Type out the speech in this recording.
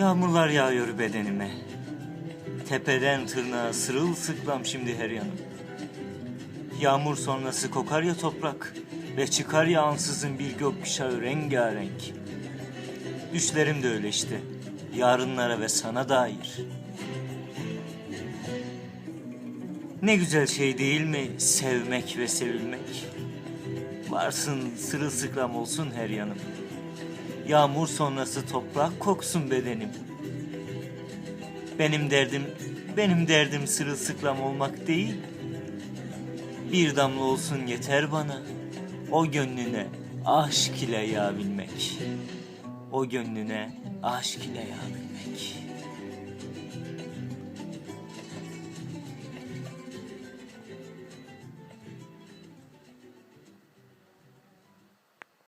Yağmurlar yağıyor bedenime. Tepeden tırnağa sırılsıklam şimdi her yanım. Yağmur sonrası kokar ya toprak ve çıkar ya ansızın bir gökkuşağı rengarenk. Düşlerim de öyle işte. Yarınlara ve sana dair. Ne güzel şey değil mi sevmek ve sevilmek? Varsın sırılsıklam olsun her yanım. Yağmur sonrası toprak koksun bedenim. Benim derdim, benim derdim sırılsıklam olmak değil. Bir damla olsun yeter bana. O gönlüne aşk ile yağabilmek. O gönlüne aşk ile yağabilmek.